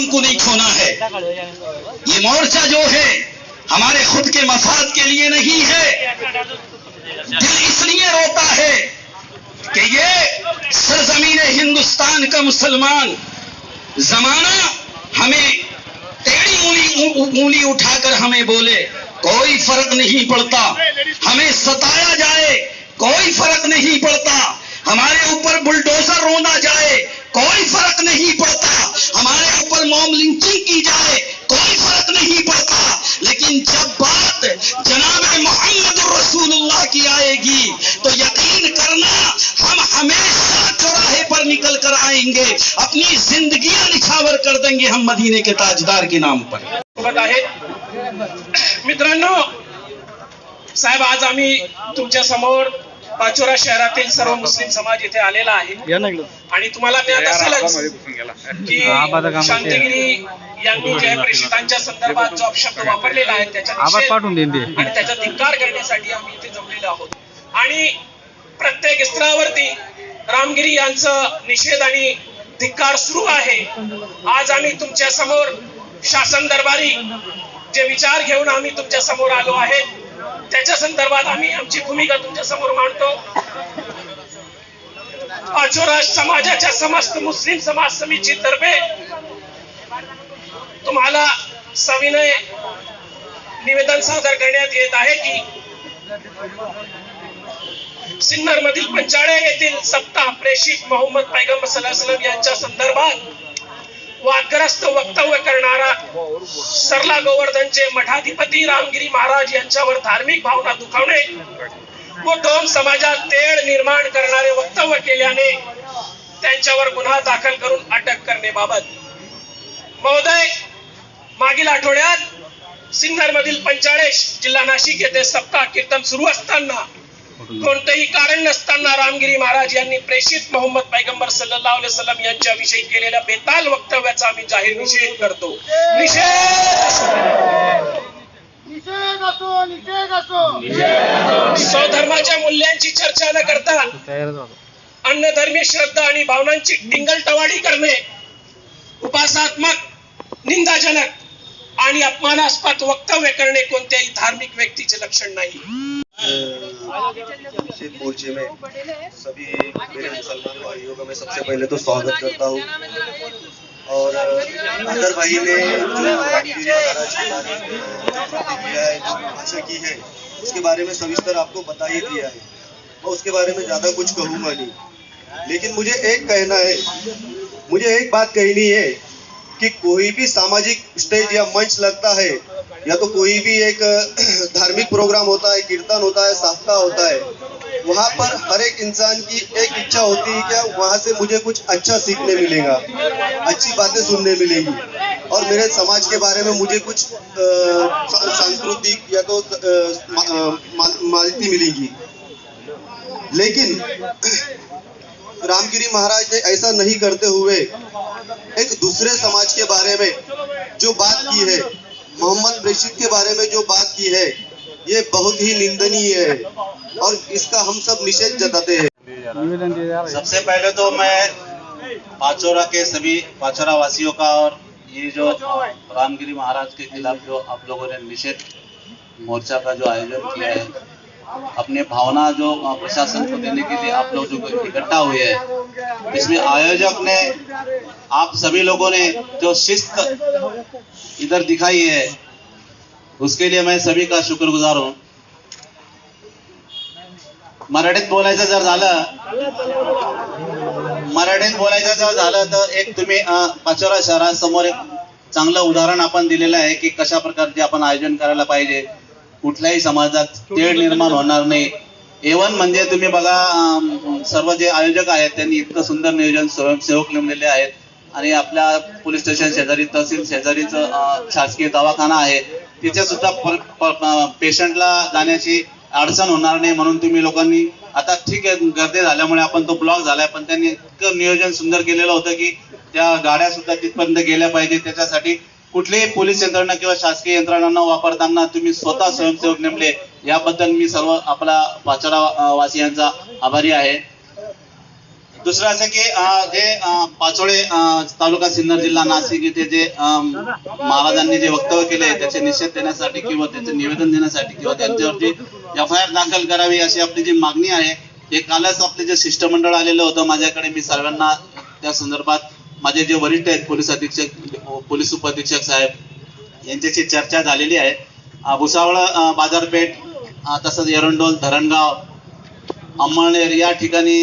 हमको नहीं खोना है। ये मोर्चा जो है, हमारे खुद के मफाद के लिए नहीं है। दिल इसलिए रोता है कि ये सरजमीन हिंदुस्तान का मुसलमान जमाना हमें टेढ़ी उंगली उंगली उठाकर हमें बोले, कोई फ़र्क नहीं पड़ता। हमें सताया जाए, कोई फ़र्क नहीं पड़ता। हमारे ऊपर बुलडोजर रोना जाए कोई फ़र्क नहीं पड़ता। हमारे ऊपर मॉम लिंचिंग की जाए, कोई फ़र्क नहीं पड़ता। लेकिन जब बात जनाब मोहम्मद रसूलुल्लाह की आएगी तो यकीन करना, हम हमेशा चौराहे पर निकल कर आएँगे। अपनी ज़िंदगी निछावर कर देंगे हम मदीने के ताजदार के नाम पर। मित्रांनो, साहेब आज आम्ही तुमच्या समोर पाचोरा शहरातील सर्व मुस्लिम समाज इथे आलेला आहे. आणि तुम्हाला ज्ञात असेलच की शांतिगिरी यांनी जय प्रेषितांच्या संदर्भात जो अपशब्द वापरलेला आहे त्याचा आवाज निषेध पाठवून देईन ते. आणि त्याचा धिक्कार करण्यासाठी आम्ही इथे जमलेलो आहोत. आणि प्रत्येक स्तरावरती रामगिरी यांचं निषेध आणि धिक्कार सुरू आहे. आज आम्ही तुमच्यासमोर शासन दरबारी जे विचार घेऊन आम्ही तुमच्यासमोर आलो आहे त्याच्या संदर्भात आम्ही आमची भूमिका तुमच्यासमोर मांडतो. अचोरा समाजाच्या समस्त मुस्लिम समाज समितीतर्फे तुम्हाला सविनय निवेदन सादर करण्यात येत आहे की सिन्नर मधील पंचाळे येथील सप्ताह प्रेषित मोहम्मद पैगंबर सल्लल्लाहु यांच्या संदर्भात वादग्रस्त वक्तव्य करणारा सरला गोवर्धनचे मठाधिपती रामगिरी महाराज यांच्यावर धार्मिक भावना दुखावणे व दोन समाजात तेढ निर्माण करणारे वक्तव्य केल्याने त्यांच्यावर गुन्हा दाखल करून अटक करण्याबाबत. महोदय मागील आठवड्यात सिन्नर मधील पंचाळेश जिल्हा नाशिक येथे सप्ताह कीर्तन सुरू असताना कोणतेही कारण नसताना रामगिरी महाराज यांनी प्रेषित मोहम्मद पैगंबर सल्लल्लाहु अलैहि वसल्लम यांच्याविषयी केलेल्या बेताल वक्तव्याचा आम्ही जाहीर निषेध करतो. निषेध! स्वधर्माच्या मूल्यांची चर्चा न करता अन्नधर्मी श्रद्धा आणि भावनांची टिंगलटवाडी करणे उपासात्मक निंदाजनक आणि अपमानास्पद वक्तव्य करणे कोणत्याही धार्मिक व्यक्तीचे लक्षण नाही. निषेध मोर्चे में सभी मेरे मुसलमान भाइयों का मैं सबसे पहले तो स्वागत करता हूँ। और अदर भाई ने जो रामगिरी बारे में प्रतिक्रिया है की है उसके बारे में सविस्तर आपको बता ही दिया है। मैं उसके बारे में ज़्यादा कुछ कहूँगा नहीं। लेकिन मुझे एक कहना है मुझे एक बात कहनी है कि कोई भी सामाजिक स्टेज या मंच लगता है या तो कोई भी एक, धार्मिक प्रोग्राम होता है, कीर्तन होता है, सप्ताह होता है, वहाँ पर हर एक इंसान की एक इच्छा होती है कि वहाँ से मुझे कुछ अच्छा सीखने मिलेगा, अच्छी बातें सुनने मिलेंगी। और मेरे समाज के बारे में मुझे कुछ सांस्कृतिक या तो मा- मा- माहिती मिलेगी। लेकिन, रामगिरी महाराज ने ऐसा नहीं करते हुए एक दूसरे समाज के बारे में जो बात की है मोहम्मद प्रेषित के बारे में जो बात की है, ये बहुत ही निंदनीय है और इसका हम सब निषेध जताते हैं। सबसे पहले तो मैं पाचोरा के सभी पाचोरा वासियों का और ये जो रामगिरी महाराज के खिलाफ जो आप लोगों ने निषेध मोर्चा का जो आयोजन किया है, अपने भावना जो प्रशासन को देने के लिए आप लोग जो इकट्ठा हुए हैं, इसमें आयोजक ने आप सभी लोगों ने जो शिस्त इधर दिखाई है उसके लिए मैं सभी का शुक्रगुजार हूं। मराठीत बोलायचं जर झालं मराठीत बोलायचं जर झालं तर एक तुम्ही पाचोरा शहरासमोर एक चांगलं उदाहरण आपण दिलेलं आहे की कशा प्रकारचे आपण आयोजन करायला पाहिजे. कुठल्याही समाजात तेढ निर्माण होणार नाही. एवन म्हणजे तुम्ही बघा सर्व जे आयोजक आहेत त्यांनी इतकं सुंदर नियोजन स्वयंसेवक नेमलेले आहेत. आणि आपल्या पोलीस स्टेशन शेजारी तहसील शेजारीच शासकीय दवाखाना आहे. तिथे सुद्धा पेशंटला जाण्याची अडचण होणार नाही म्हणून तुम्ही लोकांनी आता ठीक आहे गर्दी झाल्यामुळे आपण तो ब्लॉक झालाय पण त्यांनी इतकं नियोजन सुंदर केलेलं होतं की त्या गाड्या सुद्धा तिथपर्यंत गेल्या पाहिजे. त्याच्यासाठी कुठलीही पोलीस यंत्रणा किंवा शासकीय यंत्रणा न वापरताना तुम्ही स्वतः स्वयंसेवक नेमले. याबद्दल मी सर्व आपला पाचोरा वासियांचा आभारी आहे. दुसरं असं की जे पाचोळे तालुका सिन्नर जिल्हा नाशिक इथे जे महाराजांनी जे वक्तव्य केले त्याचे निषेध देण्यासाठी किंवा त्याचे निवेदन देण्यासाठी किंवा त्यांच्यावरती एफ आय आर दाखल करावी अशी आपली जी मागणी आहे हे कालच आपले जे शिष्टमंडळ आलेलं होतं माझ्याकडे मी सर्वांना त्या संदर्भात माझे जे वरिष्ठ आहेत पोलीस अधीक्षक पोलीस उपअधीक्षक साहेब यांच्याशी चर्चा झालेली आहे. भुसावळ बाजारपेठ तसंच एरंडोल धरणगाव अंमळनेर या ठिकाणी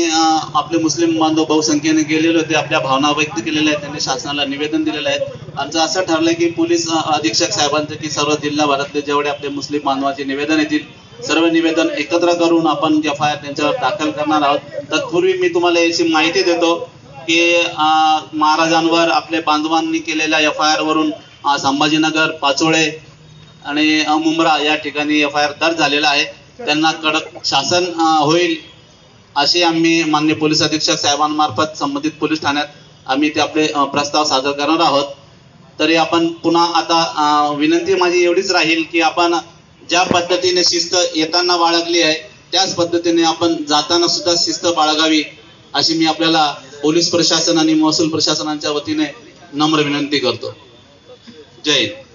आपले मुस्लिम बांधव बहुसंख्येने गेलेले होते. आपल्या भावना व्यक्त केलेल्या आहेत. त्यांनी शासनाला निवेदन दिलेलं आहे. आमचं असं ठरलंय की पोलीस अधीक्षक साहेबांचे की सर्व जिल्हाभरातले जेवढे आपले मुस्लिम बांधवाचे निवेदन येतील सर्व निवेदन एकत्र करून आपण एफ आय आर त्यांच्यावर दाखल करणार आहोत. तत्पूर्वी मी तुम्हाला याची माहिती देतो की अं, महाराजांवर आपल्या बांधवांनी केलेल्या एफ आय आर वरून संभाजीनगर पाचोळे आणि मुंब्रा या ठिकाणी एफ आय आर दर्ज झालेला आहे. त्यांना कडक शासन होईल अशी आम्ही मान्य पोलीस अधीक्षक साहेबांमार्फत संबंधित पोलीस ठाण्यात आम्ही ते आपले प्रस्ताव सादर करणार आहोत. तरी आपण पुन्हा आता विनंती माझी एवढीच राहील की आपण ज्या पद्धतीने शिस्त येताना बाळगली आहे त्याच पद्धतीने आपण जाताना सुद्धा शिस्त बाळगावी अशी मी आपल्याला पोलीस प्रशासन आणि महसूल प्रशासनाच्या वतीने नम्र विनंती करतो. जय हिंद.